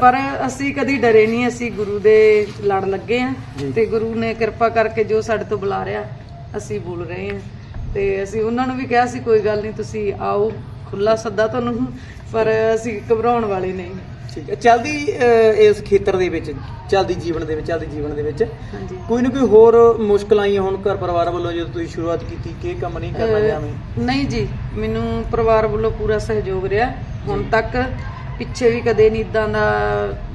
ਪਰ ਅਸੀਂ ਕਦੀ ਡਰੇ ਨਹੀਂ। ਅਸੀਂ ਗੁਰੂ ਦੇ ਲੜ ਲੱਗੇ ਹਾਂ ਜੀ। ਤੇ ਗੁਰੂ ਨੇ ਕਿਰਪਾ ਕਰਕੇ ਜੋ ਸਾਡੇ ਤੋਂ ਬੁਲਾ ਰਿਹਾ ਅਸੀਂ ਬੋਲ ਰਹੇ ਹਾਂ। ਤੇ ਅਸੀਂ ਉਹਨਾਂ ਨੂੰ ਵੀ ਕਿਹਾ ਸੀ ਕੋਈ ਗੱਲ ਨਹੀਂ ਤੁਸੀਂ ਆਓ ਖੁੱਲਾ ਸੱਦਾ ਤੁਹਾਨੂੰ ਪਰ ਅਸੀਂ ਘਬਰਾਉਣ ਵਾਲੇ ਨਹੀਂ ਠੀਕ ਹੈ। ਚਲਦੀ ਇਸ ਖੇਤਰ ਦੇ ਵਿੱਚ ਚਲਦੀ ਜੀਵਨ ਦੇ ਵਿੱਚ ਚਲਦੀ ਜੀਵਨ ਦੇ ਵਿੱਚ ਕੋਈ ਨਾ ਕੋਈ ਹੋਰ ਮੁਸ਼ਕਲ ਆਈਆਂ ਹੁਣ ਘਰ ਪਰਿਵਾਰ ਵੱਲੋਂ ਜਦੋਂ ਤੁਸੀਂ ਸ਼ੁਰੂਆਤ ਕੀਤੀ ਕਿ ਕੰਮ ਨਹੀਂ ਕਰਨਾ ਜਾਵੇਂ ਨਹੀਂ ਜੀ ਮੈਨੂੰ ਪਰਿਵਾਰ ਵੱਲੋਂ ਪੂਰਾ ਸਹਿਯੋਗ ਰਿਹਾ। ਹੁਣ ਤੱਕ ਪਿੱਛੇ ਵੀ ਕਦੇ ਨਹੀਂ ਇਦਾਂ ਦਾ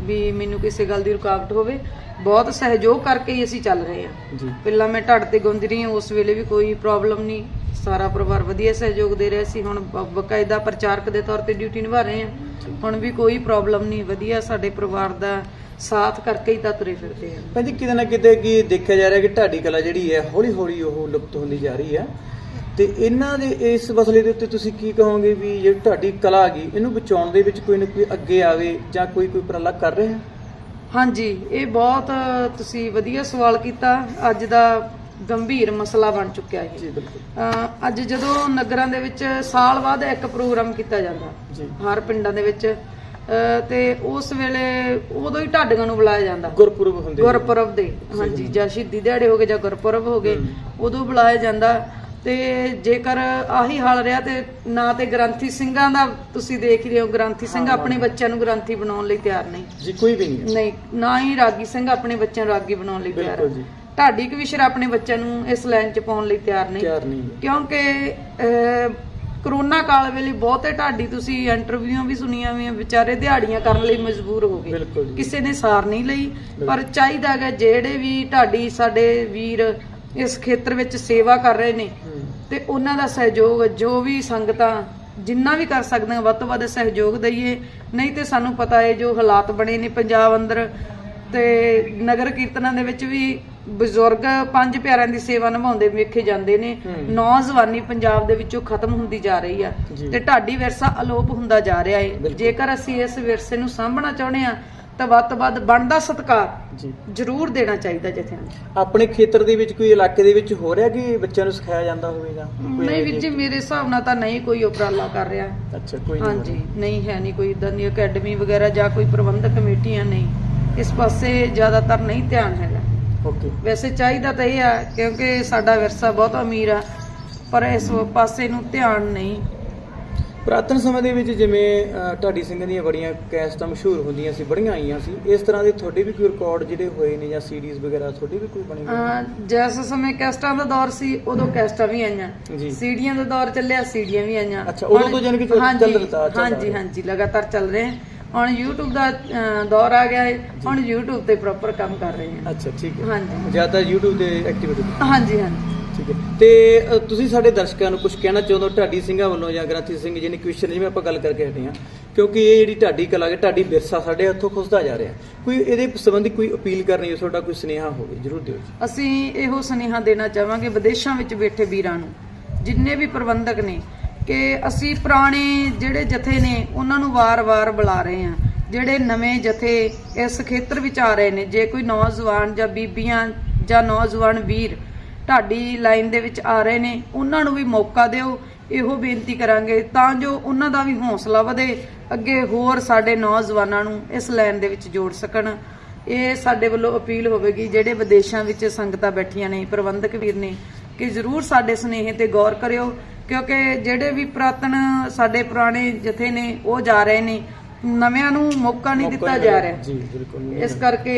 ਵੀ ਮੈਨੂੰ ਕਿਸੇ ਗੱਲ ਦੀ ਰੁਕਾਵਟ ਹੋਵੇ। ਬਹੁਤ ਸਹਿਯੋਗ ਕਰਕੇ ਹੀ ਅਸੀਂ ਚੱਲ ਰਹੇ ਹਾਂ। ਜੀ। ਪਹਿਲਾਂ ਮੈਂ ਢੱਡ ਤੇ ਗੁੰਦੀ ਰਹੀ ਹਾਂ ਉਸ ਵੇਲੇ ਵੀ ਕੋਈ ਪ੍ਰੋਬਲਮ ਨਹੀਂ। ਸਾਰਾ ਪਰਿਵਾਰ ਵਧੀਆ ਸਹਿਯੋਗ ਦੇ ਰਿਹਾ ਸੀ। ਹੁਣ ਬ- ਬਕਾਇਦਾ ਪ੍ਰਚਾਰਕ ਦੇ ਤੌਰ ਤੇ ਡਿਊਟੀ ਨਿਭਾ ਰਹੇ ਹਾਂ। ਹੁਣ ਵੀ ਕੋਈ ਪ੍ਰੋਬਲਮ ਨਹੀਂ। ਵਧੀਆ ਸਾਡੇ ਪਰਿਵਾਰ ਦਾ ਸਾਥ ਕਰਕੇ ਹੀ ਤਾਂ ਤੁਰੇ ਫਿਰਦੇ ਆ ਭਾਜੀ ਕਿਤੇ ਨਾ ਕਿਤੇ ਕੀ ਦੇਖਿਆ ਜਾ ਰਿਹਾ ਕਿ ਢਾਡੀ ਕਲਾ ਜਿਹੜੀ ਹੈ ਹੌਲੀ ਹੌਲੀ ਉਹ ਲੁਪਤ ਹੁੰਦੀ ਜਾ ਰਹੀ ਹੈ। ਤੇ ਇਹਨਾਂ ਦੇ ਇਸ ਮਸਲੇ ਦੇ ਉੱਤੇ ਤੁਸੀਂ ਕੀ ਕਹੋਗੇ ਵੀ ਜਿਹੜੀ ਢਾਡੀ ਕਲਾ ਹੈਗੀ ਇਹਨੂੰ ਬਚਾਉਣ ਦੇ ਵਿੱਚ ਕੋਈ ਨਾ ਕੋਈ ਅੱਗੇ ਆਵੇ ਜਾਂ ਕੋਈ ਕੋਈ ਉਪਰਾਲਾ ਕਰ ਰਿਹਾ? ਹਾਂਜੀ ਇਹ ਬਹੁਤ ਤੁਸੀਂ ਵਧੀਆ ਸਵਾਲ ਕੀਤਾ। ਅੱਜ ਦਾ ਗੰਭੀਰ ਮਸਲਾ ਬਣ ਚੁੱਕਿਆ ਇਹ। ਜੀ ਬਿਲਕੁਲ। ਅਹ ਅੱਜ ਜਦੋਂ ਨਗਰਾਂ ਦੇ ਵਿੱਚ ਸਾਲ ਬਾਅਦ ਇੱਕ ਪ੍ਰੋਗਰਾਮ ਕੀਤਾ ਜਾਂਦਾ ਹਰ ਪਿੰਡਾਂ ਦੇ ਵਿੱਚ ਤੇ ਉਸ ਵੇਲੇ ਉਦੋਂ ਹੀ ਢਾਡੀਆਂ ਨੂੰ ਬੁਲਾਇਆ ਜਾਂਦਾ। ਗੁਰਪੁਰਬ ਹੁੰਦੇ ਗੁਰਪੁਰਬ ਦੇ ਹਾਂਜੀ ਜਾਂ। ਸ਼ਹੀਦੀ ਦਿਹਾੜੇ ਹੋ ਗਏ ਜਾਂ ਗੁਰਪੁਰਬ ਹੋ ਗਏ ਉਦੋਂ ਬੁਲਾਇਆ ਜਾਂਦਾ। ਤੇ ਜੇਕਰ ਆਹੀ ਹਾਲ ਰਿਹਾ ਤੇ ਨਾ ਤੇ ਗ੍ਰੰਥੀ ਸਿੰਘਾਂ ਦਾ ਤੁਸੀਂ ਦੇਖ ਹੀ ਰਹੇ ਹੋ ਗ੍ਰੰਥੀ ਸਿੰਘ ਆਪਣੇ ਬੱਚਿਆਂ ਨੂੰ ਗ੍ਰੰਥੀ ਬਣਾਉਣ ਲਈ ਤਿਆਰ ਨਹੀਂ। ਜੀ ਕੋਈ ਵੀ ਨਹੀਂ ਹੈ। ਨਹੀਂ ਨਾ ਹੀ ਰਾਗੀ ਸਿੰਘ ਆਪਣੇ ਬੱਚਿਆਂ ਨੂੰ ਰਾਗੀ ਬਣਾਉਣ ਲਈ ਤਿਆਰ। ਬਿਲਕੁਲ ਜੀ। ਢਾਡੀ ਕਵਿਸ਼ਰ ਆਪਣੇ ਬੱਚਿਆਂ ਨੂੰ ਇਸ ਲਾਈਨ 'ਚ ਪਾਉਣ ਲਈ ਤਿਆਰ ਨਹੀਂ। ਤਿਆਰ ਨਹੀਂ ਹੈ। ਕਿਉਂਕਿ ਕਰੋਨਾ ਕਾਲ ਵੇਲੇ ਬਹੁਤੇ ਢਾਡੀ ਤੁਸੀਂ ਇੰਟਰਵਿਊਆਂ ਵੀ ਸੁਣੀਆਂ ਵੀ ਵਿਚਾਰੇ ਦਿਹਾੜੀਆਂ ਕਰਨ ਲਈ ਮਜਬੂਰ ਹੋ ਗਏ। ਕਿਸੇ ਨੇ ਸਾਰ ਨਹੀਂ ਲਈ। ਪਰ ਚਾਹੀਦਾ ਹੈਗਾ ਜਿਹੜੇ ਵੀ ਢਾਡੀ ਸਾਡੇ ਵੀਰ ਇਸ ਖੇਤਰ ਵਿੱਚ ਸੇਵਾ ਕਰ ਰਹੇ ਨੇ ਹੂੰ। ਤੇ ਉਹਨਾਂ ਦਾ ਸਹਿਯੋਗ ਜੋ ਵੀ ਸੰਗਤਾਂ ਜਿੰਨਾ ਵੀ ਕਰ ਸਕਦੇ ਆ ਵੱਧ ਤੋਂ ਵੱਧ ਸਹਿਯੋਗ ਦਈਏ ਨਹੀਂ ਤੇ ਸਾਨੂੰ ਪਤਾ ਹੈ ਜੋ ਹਾਲਾਤ ਬਣੇ ਨੇ ਪੰਜਾਬ ਅੰਦਰ ਤੇ ਨਗਰ ਕੀਰਤਨਾਂ ਦੇ ਵਿੱਚ ਵੀ ਬਜ਼ੁਰਗ ਪੰਜ ਪਿਆਰਿਆਂ ਦੀ ਸੇਵਾ ਨਿਭਾਉਂਦੇ ਵੇਖੇ ਜਾਂਦੇ ਨੇ ਹੂੰ। ਨੌਜਵਾਨੀ ਪੰਜਾਬ ਦੇ ਵਿੱਚੋਂ ਖਤਮ ਹੁੰਦੀ ਜਾ ਰਹੀ ਆ। ਤੇ ਢਾਡੀ ਵਿਰਸਾ ਅਲੋਪ ਹੁੰਦਾ ਜਾ ਰਿਹਾ ਹੈ ਬਿਲਕੁਲ। ਜੇਕਰ ਅਸੀਂ ਇਸ ਵਿਰਸੇ ਨੂੰ ਸਾਂਭਣਾ ਚਾਹੁੰਦੇ ਆ ਤਾਂ ਵੱਧ ਤੋਂ ਵੱਧ ਬਣਦਾ ਸਤਿਕਾਰ ਜੀ। ਜ਼ਰੂਰ ਦੇਣਾ ਚਾਹੀਦਾ ਜਥਿਆਂ ਨੂੰ। ਆਪਣੇ ਖੇਤਰ ਦੇ ਵਿੱਚ ਕੋਈ ਇਲਾਕੇ ਦੇ ਵਿੱਚ ਹੋ ਰਿਹਾ ਕਿ ਬੱਚਿਆਂ ਨੂੰ ਸਿਖਾਇਆ ਜਾਂਦਾ ਹੋਵੇਗਾ? ਕੋਈ ਨਹੀਂ ਵੀਰ ਜੀ ਮੇਰੇ ਹਿਸਾਬ ਨਾਲ ਤਾਂ ਨਹੀਂ ਕੋਈ ਉਪਰਾਲਾ ਕਰ ਰਿਹਾ। ਅੱਛਾ ਕੋਈ ਨਹੀਂ ਹਾਂਜੀ ਨਹੀਂ ਹੈ ਨਹੀਂ ਕੋਈ ਇਦਾਂ ਦੀ ਅਕੈਡਮੀ ਵਗੈਰਾ ਜਾਂ ਕੋਈ ਪ੍ਰਬੰਧਕ ਕਮੇਟੀਆਂ ਨਹੀਂ। ਇਸ ਪਾਸੇ ਜ਼ਿਆਦਾਤਰ ਨਹੀਂ ਧਿਆਨ ਹੈਗਾ। ਓਕੇ। ਵੈਸੇ ਚਾਹੀਦਾ ਤਾਂ ਇਹ ਆ ਕਿਉਂਕਿ ਸਾਡਾ ਵਿਰਸਾ ਬਹੁਤ ਅਮੀਰ ਆ ਪਰ ਇਸ ਪਾਸੇ ਨੂੰ ਧਿਆਨ ਨਹੀਂ। ਪੁਰਾਤਨ ਸਮੇਂ ਦੇ ਵਿੱਚ ਜਿਵੇਂ ਢਾਡੀ ਸਿੰਘਾਂ ਦੀਆਂ ਬੜੀਆਂ ਕੈਸਟਾਂ ਮਸ਼ਹੂਰ ਹੁੰਦੀਆਂ ਸੀ ਬੜੀਆਂ ਆਈਆਂ ਸੀ ਇਸ ਤਰ੍ਹਾਂ ਦੇ ਤੁਹਾਡੇ ਵੀ ਕੋਈ ਰਿਕਾਰਡ ਜਿਹੜੇ ਹੋਏ ਨੇ ਜਾਂ ਸੀਰੀਜ਼ ਵਗੈਰਾ ਤੁਹਾਡੇ ਵੀ ਕੋਈ ਬਣੇ ਹੋਏ ਜਿਸ ਸਮੇਂ ਕੈਸਟਾਂ ਦਾ ਦੌਰ ਸੀ ਉਦੋਂ ਕੈਸਟਾਂ ਵੀ ਆਈਆਂ। ਸੀਡੀਆਂ ਦਾ ਦੌਰ ਚੱਲਿਆ ਸੀਡੀਆਂ ਵੀ ਆਈਆਂ। ਅੱਛਾ, ਉਦੋਂ ਤੋਂ ਜਾਣੀ ਕਿ ਚੱਲ- ਰਿਹਾ, ਹਾਂਜੀ। ਹਾਂਜੀ ਲਗਾਤਾਰ ਚੱਲ ਰਹੇ ਹੈ। ਹੁਣ YouTube ਦਾ ਦੌਰ ਆ ਗਿਆ ਹੈ। ਹੁਣ YouTube ਤੇ ਪ੍ਰੋਪਰ ਕੰਮ ਕਰ ਰਹੇ ਹਾਂ। ਅੱਛਾ ਠੀਕ ਹੈ। ਹਾਂਜੀ। ਜ਼ਿਆਦਾ YouTube ਦੇ ਐਕਟੀਵਿਟੀ ਹਾਂਜੀ ਹਾਂਜੀ। ਠੀਕ ਹੈ ਤੇ ਅ, ਤੁਸੀਂ ਸਾਡੇ ਦਰਸ਼ਕਾਂ ਨੂੰ ਕੁਝ ਕਹਿਣਾ ਚਾਹੁੰਦੇ ਹੋ ਢਾਡੀ ਸਿੰਘਾਂ ਵੱਲੋਂ ਜਾਂ ਗ੍ਰੰਥੀ ਸਿੰਘ ਜਿਹਨੇ ਕੁਐਸਚਨ ਜਿਵੇਂ ਆਪਾਂ ਗੱਲ ਕਰਕੇ ਹਟੇ ਹਾਂ ਕਿਉਂਕਿ ਇਹ ਜਿਹੜੀ ਢਾਡੀ ਕਲਾ ਹੈ ਢਾਡੀ ਵਿਰਸਾ ਸਾਡੇ ਹੱਥੋਂ ਖੁੱਸਦਾ ਜਾ ਰਿਹਾ। ਕੋਈ ਇਹਦੇ ਸੰਬੰਧੀ ਕੋਈ ਅਪੀਲ ਕਰਨੀ ਹੋ ਤੁਹਾਡਾ ਕੋਈ ਸੁਨੇਹਾ ਹੋਵੇ ਜਰੂਰ ਦਿਓ ਜੀ। ਅਸੀਂ ਇਹੋ ਸੁਨੇਹਾ ਦੇਣਾ ਚਾਹਾਂਗੇ ਵਿਦੇਸ਼ਾਂ ਵਿੱਚ ਬੈਠੇ ਵੀਰਾਂ ਨੂੰ ਜਿੰਨੇ ਵੀ ਪ੍ਰਬੰਧਕ ਨੇ ਕਿ ਅਸੀਂ ਪੁਰਾਣੇ ਜਿਹੜੇ ਜਥੇ ਨੇ ਉਹਨਾਂ ਨੂੰ ਵਾਰ-ਵਾਰ ਬੁਲਾ ਰਹੇ ਹਾਂ। ਜਿਹੜੇ ਨਵੇਂ ਜਥੇ ਇਸ ਖੇਤਰ ਵਿੱਚ ਆ ਰਹੇ ਨੇ ਜੇ ਕੋਈ ਨੌਜਵਾਨ ਜਾਂ ਬੀਬੀਆਂ ਜਾਂ ਨੌਜਵਾਨ ਵੀਰ ਢਾਡੀ ਲਾਈਨ ਦੇ ਵਿੱਚ ਆ ਰਹੇ ਨੇ ਉਹਨਾਂ ਨੂੰ ਵੀ ਮੌਕਾ ਦਿਓ ਇਹੋ ਬੇਨਤੀ ਕਰਾਂਗੇ ਤਾਂ ਜੋ ਉਹਨਾਂ ਦਾ ਵੀ ਹੌਸਲਾ ਵਧੇ ਅੱਗੇ ਹੋਰ ਸਾਡੇ ਨੌਜਵਾਨਾਂ ਨੂੰ ਇਸ ਲਾਈਨ ਦੇ ਵਿੱਚ ਜੋੜ ਸਕਣ। ਇਹ ਸਾਡੇ ਵੱਲੋਂ ਅਪੀਲ ਹੋਵੇਗੀ ਜਿਹੜੇ ਵਿਦੇਸ਼ਾਂ ਵਿੱਚ ਸੰਗਤਾਂ ਬੈਠੀਆਂ ਨੇ ਪ੍ਰਬੰਧਕ ਵੀਰ ਨੇ ਕਿ ਜ਼ਰੂਰ ਸਾਡੇ ਸੁਨੇਹੇ ਤੇ ਗੌਰ ਕਰਿਓ ਕਿਉਂਕਿ ਜਿਹੜੇ ਵੀ ਪੁਰਾਤਨ ਸਾਡੇ ਪੁਰਾਣੇ ਜਥੇ ਨੇ ਉਹ ਜਾ ਰਹੇ ਨੇ। ਨਵਿਆਂ ਨੂੰ ਮੌਕਾ ਨਹੀਂ ਦਿੱਤਾ ਜਾ ਰਿਹਾ। ਜੀ ਬਿਲਕੁਲ ਇਸ ਕਰਕੇ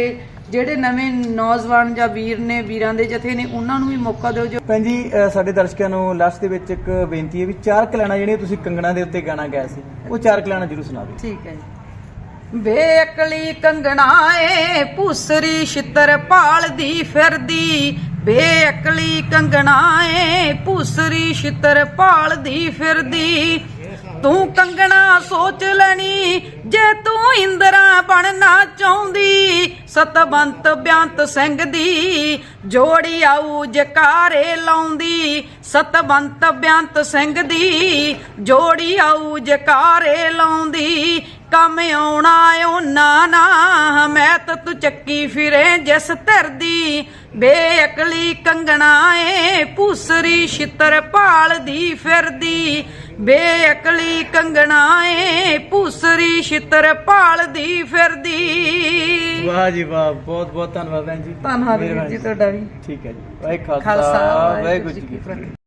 ਜਿਹੜੇ ਨਵੇਂ ਨੌਜਵਾਨ ਜਾਂ ਵੀਰ ਨੇ ਵੀਰਾਂ ਦੇ ਜਥੇ ਨੇ ਉਹਨਾਂ ਨੂੰ ਵੀ ਮੌਕਾ ਦਿਓ ਜੋ ਭੈਣ ਜੀ ਅ, ਸਾਡੇ ਦਰਸ਼ਕਾਂ ਨੂੰ ਲਾਸਟ ਦੇ ਵਿੱਚ ਇੱਕ ਬੇਨਤੀ ਹੈ ਵੀ ਚਾਰ ਕਲਾਣਾ ਜਿਹੜੀਆਂ ਤੁਸੀਂ ਕੰਗਣਾ ਦੇ ਉੱਤੇ ਗਾਣਾ ਗਾਇਆ ਸੀ ਉਹ ਚਾਰ ਕਲਾਣਾ ਜਰੂਰ ਸੁਣਾ ਦਿਓ ਠੀਕ ਹੈ ਜੀ। ਬੇਅਕਲੀ ਕੰਗਣਾ ਏ ਭੂਸਰੀ ਛਿੱਤਰ ਭਾਲਦੀ ਫਿਰਦੀ। ਬੇਅਕਲੀ ਕੰਗਣਾ ਏ ਭੂਸਰੀ ਛਿੱਤਰ ਭਾਲਦੀ ਫਿਰਦੀ। ਤੂੰ ਕੰਗਣਾ ਸੋਚ ਲੈਣੀ ਜੇ ਤੂੰ ਇੰਦਰਾ ਬਣਨਾ ਚਾਹੁੰਦੀ, ਸਤਵੰਤ ਬਿਆੰਤ ਸਿੰਘ ਦੀ ਜੋੜੀ ਆਊ ਜਕਾਰੇ ਲਾਉਂਦੀ, ਸਤਵੰਤ ਬਿਆੰਤ ਸਿੰਘ ਦੀ ਜੋੜੀ ਆਊ ਜਕਾਰੇ ਲਾਉਂਦੀ। ਕੰਮ ਆਉਣਾ ਉਹਨਾਂ ਨਾ ਮੈਂ ਤਾਂ ਤੂੰ ਚੱਕੀ ਫਿਰੇ ਜਿਸ ਧਰਦੀ ਬੇਅਕਲੀ ਕੰਗਣਾ ਏ ਪੂਸਰੀ ਛਿੱਤਰ ਭਾਲਦੀ ਫਿਰਦੀ। ਬੇਅਕਲੀ ਕੰਗਣਾ ਏ ਭੂਸਰੀ ਛਿੱਤਰ ਭਾਲਦੀ ਫਿਰਦੀ। ਵਾਹ ਜੀ ਵਾਹ ਬਹੁਤ ਬਹੁਤ ਧੰਨਵਾਦ ਭੈਣ ਜੀ। ਧੰਨਵਾਦ ਵੀਰ। ਜੀ ਤੁਹਾਡਾ ਵੀ। ਠੀਕ ਹੈ ਜੀ। ਵਾਹਿ ਖਾਲਸਾ ਖਾਲਸਾ ਵਾਹਿਗੁਰੂ ਜੀ ਕੀ ਫਤਿਹ।